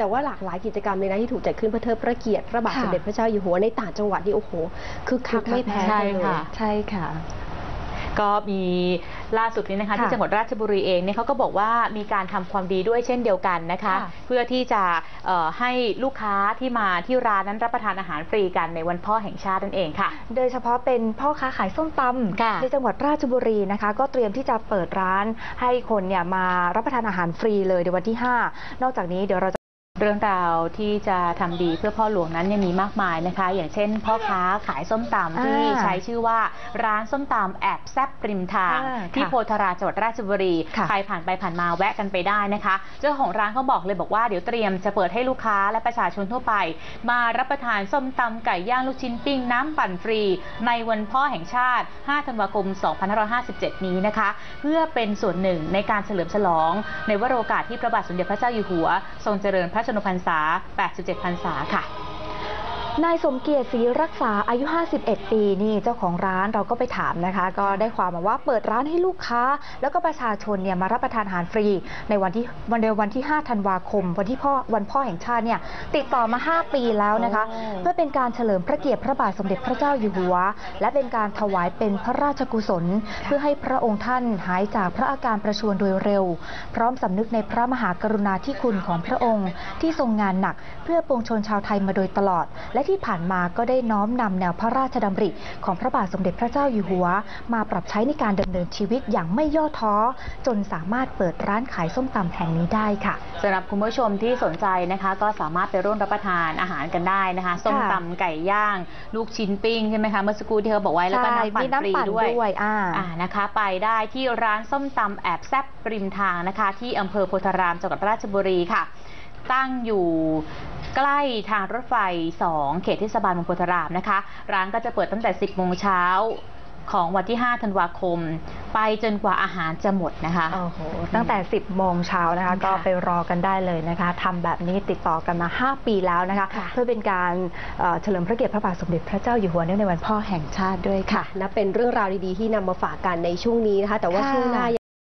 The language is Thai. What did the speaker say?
แต่ว่าหลากหลายกิจกรรมเลยนะที่ถูกจัดขึ้นเพื่อเทิดพระเกียรติพระบาทค่ะสมเด็จพระเจ้าอยู่หัวในต่างจังหวัดนี่โอ้โหคือคักไม่แพ้ใช่กันเลยค่ะใช่ค่ะ ก็มีล่าสุดนี้นะคะค่ะที่จังหวัดราชบุรีเองเนี่ยเขาก็บอกว่ามีการทำความดีด้วยเช่นเดียวกันนะคะค่ะเพื่อที่จะเอ่อให้ลูกค้าที่มาที่ร้านนั้นรับประทานอาหารฟรีกันในวันพ่อแห่งชาตินั่นเองค่ะ โดยเฉพาะเป็นพ่อค้าขายส้มตค่ะำในจังหวัดราชบุรีนะคะ ก็เตรียมที่จะเปิดร้านให้คนเนี่ยมารับประทานอาหารฟรีเลยในวันที่ 5 นอกจากนี้เดี๋ยวเราจะ เรื่องราวที่จะทำดีเพื่อพ่อหลวงนั้นเนี่ยมีมากมายนะคะ อย่างเช่น พ่อค้าขายส้มตำที่อ่าใช้ชื่อว่าร้านส้มตำแอบแซบริมทางอ่าที่ค่ะโพธารามจังหวัดราชบุรีค่ะใครผ่านไปผ่านมาแวะกันไปได้นะคะ เจ้าของร้านเขาบอกเลยบอกว่าเดี๋ยวเตรียมจะเปิดให้ลูกค้าและประชาชนทั่วไป มารับประทานส้มตำไก่ย่างลูกชิ้นปิ้งน้ำปั่นฟรี ในวันพ่อแห่งชาติ 5 ธันวาคม 2557 นี้นะคะ เพื่อเป็นส่วนหนึ่งในการเฉลิมฉลอง ในวโรกาสที่พระบาทสมเด็จพระเจ้าอยู่หัว ทรงเจริญพระชนมพรรษา 87 พรรษาค่ะ นายสมเกียรติศรีรักษาอายุ 51 ปีนี่เจ้าของร้านเราก็ไปถามนะคะ ก็ได้ความมาว่าเปิดร้านให้ลูกค้า แล้วก็ประชาชนเนี่ยมารับประทานอาหารฟรี ในวันที่วันในวันที่ 5 ธันวาคม วันที่พ่อวันพ่อแห่งชาติเนี่ยติดต่อมา 5 ปีแล้วนะคะโอ้เพื่อเป็นการเฉลิมพระเกียรติพระบาทสมเด็จพระเจ้าอยู่หัว และเป็นการถวายเป็นพระราชกุศล เพื่อให้พระองค์ท่านหายจากพระอาการประชวรโดยเร็ว พร้อมสำนึกในพระมหากรุณาธิคุณของพระองค์ที่ทรงงานหนัก เพื่อปวงชนชาวไทยมาโดยตลอดและที่ผ่านมาก็ได้น้อมนำแนวพระราชดำริ ของพระบาทสมเด็จพระเจ้าอยู่หัว มาปรับใช้ในการดำเนินชีวิตอย่างไม่ย่อท้อ จนสามารถเปิดร้านขายส้มตำแห่งนี้ได้ค่ะสำหรับคุณผู้ชมที่สนใจนะคะ ก็สามารถไปร่วมรับประทานอาหารกันได้นะคะส้มตำไก่ย่าง ลูกชิ้นปิ้งใช่ไหมคะเมื่อสักครู่ที่เขาบอกไว้แล้วก็ใช่น้ำปั่มีนฟรีน้ำปั่นด้วยด้วยอ่าอ่านะคะ ไปได้ที่ร้านส้มตำแอบแซบริมทางนะคะ ที่อำเภอโพธารามจังหวัดราชบุรีค่ะ ตั้งอยู่ใกล้ทางรถไฟ 2 เขตเทศบาลเมืองโพธารามนะคะ ร้านก็จะเปิดตั้งแต่ 10 โมงเช้าของวันที่ 5 ธันวาคม ไปจนกว่าอาหารจะหมดนะคะโอ้โหตั้งแต่ 10 โมงเช้านะคะค่ะก็ไปรอกันได้เลยนะคะทำแบบนี้ติดต่อกันมา 5 ปีแล้วนะคะค่ะเพื่อเป็นการเอ่อเฉลิมพระเกียรติพระบาทสมเด็จพระเจ้าอยู่หัวเนื่องในวันพ่อแห่งชาติด้วยค่ะนับเป็นเรื่องราวดีๆที่นำมาฝากกันในช่วงนี้นะคะ แต่ว่าค่ะช่วงหน้า